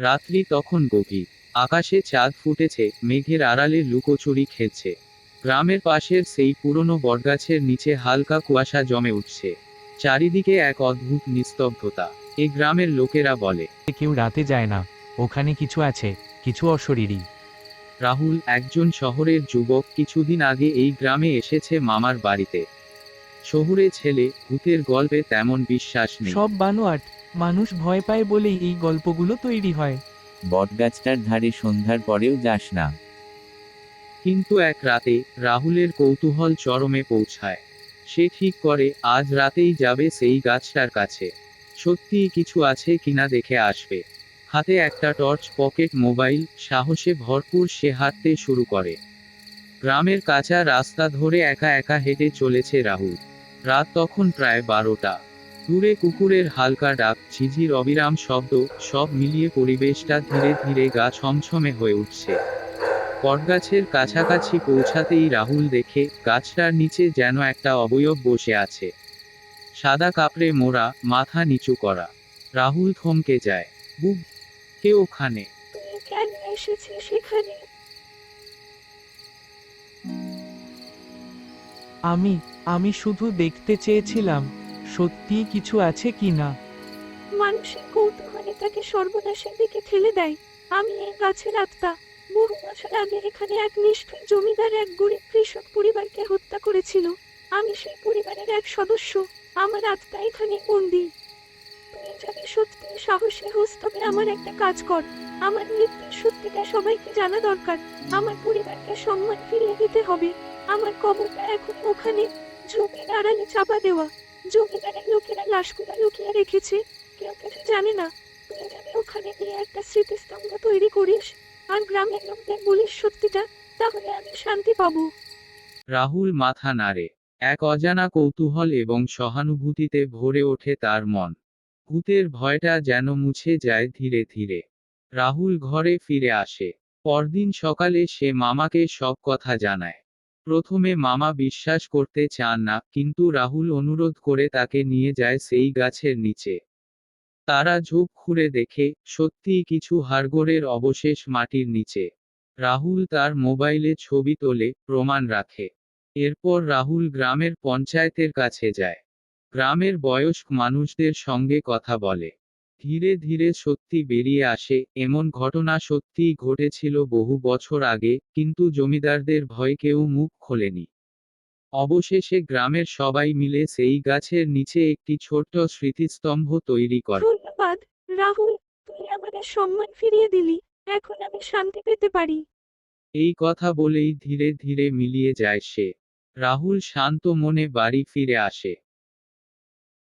রাত্রি তখন গভীর। আকাশে চাঁদ ফুটেছে মেঘের আড়ালে লুকোচুরি খেলছে। গ্রামের পাশের সেই পুরনো বটগাছের নিচে হালকা কুয়াশা জমে উঠছে। চারিদিকে এক অদ্ভুত নিস্তব্ধতা। এ গ্রামের লোকেরা বলে কেউ রাতে যায় না। ওখানে কিছু আছে কিছু অশরীরী। রাহুল একজন শহরের যুবক কিছুদিন আগে এই গ্রামে এসেছে মামার বাড়িতে। শহুরে ছেলে ভূতের গল্পে তেমন বিশ্বাস নেই। সব বানোয়াট। মানুষ ভয় পায় বলেই এই গল্পগুলো তৈরি হয়। বটগাছটার ধারে সন্ধ্যার পরেও যাস না। কিন্তু এক রাতে রাহুলের কৌতূহল চরমে পৌঁছায়। সে ঠিক করে আজ রাতেই যাবে সেই গাছটার কাছে। সত্যিই কিছু আছে কিনা দেখে আসবে। হাতে একটা টর্চ পকেট মোবাইল সাহসে ভরপুর সে হাঁটতে শুরু করে। গ্রামের কাঁচা রাস্তা ধরে একা একা হেঁটে চলেছে রাহুল। রাত তখন প্রায় বারোটা। দূরে কুকুরের হালকা ডাক ঝিঝির অবিরাম শব্দ সব মিলিয়ে পরিবেশটা ধীরে ধীরে গা ছমছমে হয়ে উঠছে। বটগাছের কাছাকাছি পৌঁছাতেই রাহুল দেখে গাছটার নিচে যেন একটা অবয়ব বসে আছে। সাদা কাপড়ে মোড়া মাথা নিচু করা। রাহুল থমকে যায়। বুক কে ওখানে? কেন এসেছিস সেখানে? আমি আমি শুধু দেখতে চেয়েছিলাম। সত্যিই কিছু আছে কি না? মানুষের কৌতূহলে তাকে সর্বনাশের দিকে ঠেলে দেয়। আমি এই গাছের আত্মা। বহু বছর আগে এখানে এক নিষ্ঠুর জমিদার, এক গরিব কৃষক পরিবারকে হত্যা করেছিল। আমি সেই পরিবারের এক সদস্য। আমার আত্মা এখানে বন্দি। তুই যদি সত্যি সাহসী হোস, তবে আমার একটা কাজ কর। আমার মৃত্যুর সত্যিটা সবাইকে জানা দরকার। আমার পরিবারকে সম্মান ফিরিয়ে দিতে হবে। আমার কবরটা এখন ওখানে ঝোপের আড়ালে চাপা দেওয়া। লোকেরা লাশগুলো লুকিয়ে রেখেছে। কেউ কিছু জানে না। ওখানে গিয়ে একটা স্মৃতিস্তম্ভ তৈরি করিস আর গ্রামের লোকদের বলিস সত্যিটা, তাহলে আমি শান্তি পাবো। রাহুল মাথা নাড়ে। এক অজানা কৌতূহল এবং সহানুভূতিতে ভরে ওঠে তার মন। ভূতের ভয়টা যেন মুছে যায় ধীরে ধীরে। রাহুল ঘরে ফিরে আসে। পরদিন সকালে সে মামাকে সব কথা জানায়। প্রথমে মামা বিশ্বাস করতে চান না, কিন্তু রাহুল অনুরোধ করে তাকে নিয়ে যায় সেই গাছের নিচে। তারা ঝোপ খুঁড়ে দেখে, সত্যিই কিছু হাড়গোড়ের অবশেষ মাটির নিচে। রাহুল তার মোবাইলে ছবি তোলে, প্রমাণ রাখে। এরপর রাহুল গ্রামের পঞ্চায়েতের কাছে যায়। গ্রামের বয়স্ক মানুষদের সঙ্গে কথা বলে। ধীরে ধীরে সত্যি বেরিয়ে আসে এমন ঘটনা সত্যিই ঘটেছিল বহু বছর আগে কিন্তু জমিদারদের ভয় কেউ মুখ খোলেনি। অবশেষে গ্রামের সবাই মিলে সেই গাছের নিচে একটি ছোট্ট স্মৃতিস্তম্ভ তৈরি করে। ধন্যবাদ রাহুল তুই আমাদের সম্মান ফিরিয়ে দিলি এখন আমি শান্তি পেতে পারি। এই কথা বলেই ধীরে ধীরে মিলিয়ে যায় সে। রাহুল শান্ত মনে বাড়ি ফিরে আসে।